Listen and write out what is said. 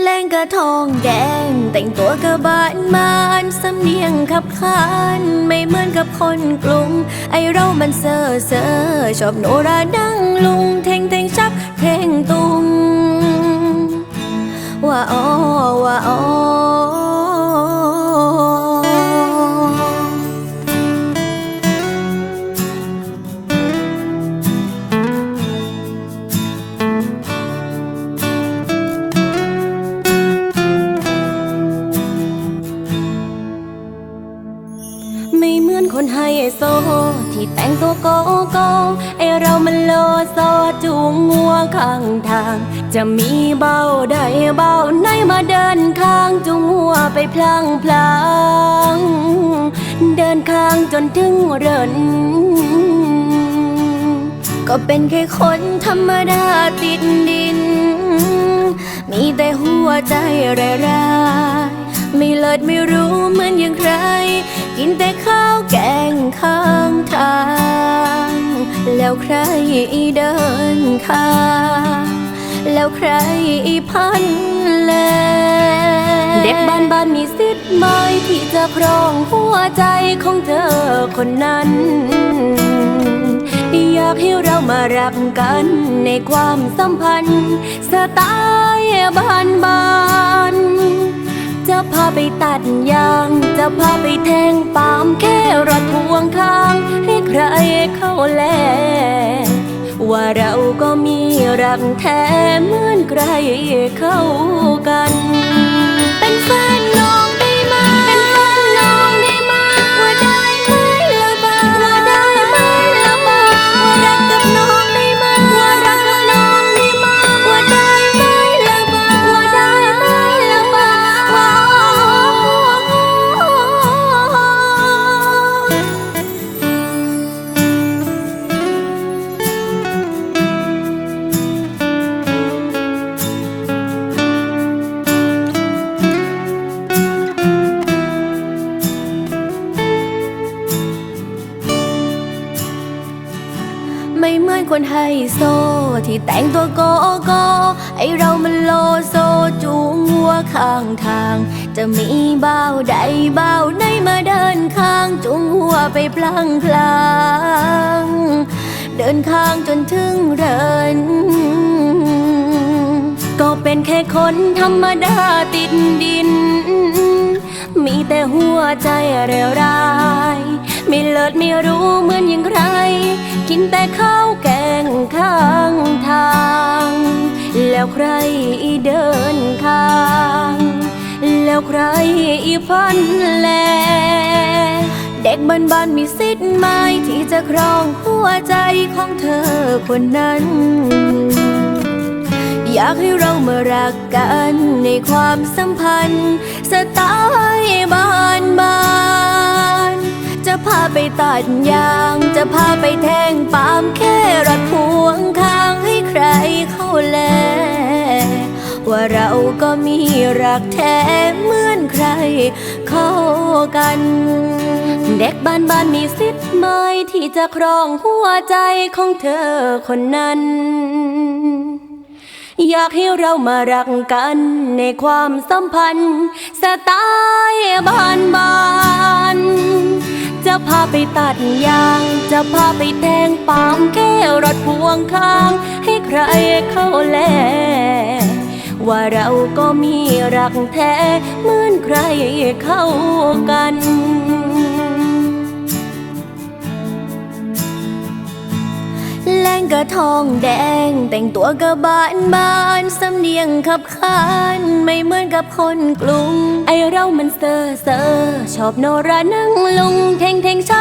แรงกระทองแดง แต่งตัวกระบานมานสำเนียงขับขานไม่เหมือนกับคนกรุง ไอเรามันเซ่อเซ่อชอบโนราดังลุง ไม่เหมือโซ ที่แต่งตัวโกโก้ไอเรามันโลโซจูงงัวข้างทาง จะมีเบาใดเบาไหนมาเดินข้างจูงงัวไปพลางพลางเดินข้างจนถึงเรินก็เป็นแค่คนธรรมดาติดดิน มีแต่หัวใจแร่ร้าไม่เลิศไม่รู้เหมือนอย่างใคร ใครเดินข้างแล้วใครพันแล เด็กบ้านบ้านมีสิทธิ์ไหมที่จะครองหัวใจของเธอคนนั้น อยากให้เรามารักกันในความสัมพันธ์ สไตล์บ้านบ้านาไปตัดยาง จะพาไปแทงปามแค่รถพวงข้าง ให้ใครเข้าแล ว่าเราก็มีรักแท้เหมือนใครเข้ากัน เป็นแฟน อนคนไฮโซ ที่แต่งตัวโกโก้ไอเรามันโลโซจูงวัวข้างทาง จะมีเบ้าใดเบ้าไหนมาเดินข้างจูงหัวไปพลางพลางเดินข้างจนถึงเรินก็เป็นแค่คนธรรมดาติดดิน มีแต่หัวใจเรียวราย ไม่เลิศไม่รู้เหมือนอย่างใครกินแต่ข้าวแกงข้างทาง แล้วใครเดินข้าง แล้วใครพันแล เด็กบ้านบ้านๆมีสิทธิ์ไหมที่จะครองหัวใจของเธอคนนั้นอยากให้เรามารักกันในความสัมพันธ์สไตล์บ้าน ไปตัดยาง จะพาไปแทงปามแค่รถพวงข้างให้ใครเข้าแล ว่าเราก็มีรักแท้เหมือนใครเข้ากัน เด็กบ้านบ้านมีสิทธิ์ไหมที่จะครองหัวใจของเธอคนนั้น อยากให้เรามารักกันในความสัมพันธ์สไตล์บ้านบ้าน จะพาไปตัดยาง จะพาไปแทงปามแก้รถพวงข้าง ให้ใครเข้าแล ว่าเราก็มีรักแท้เหมือนใครเข้ากัน กระทองแดง แต่งตัวกระบานบานสำเนียงขับขานไม่เหมือนกับคนกลุ่มไอเรามันเซอเซอชอบโนรานั่งลุงเทงเทงเท่งชา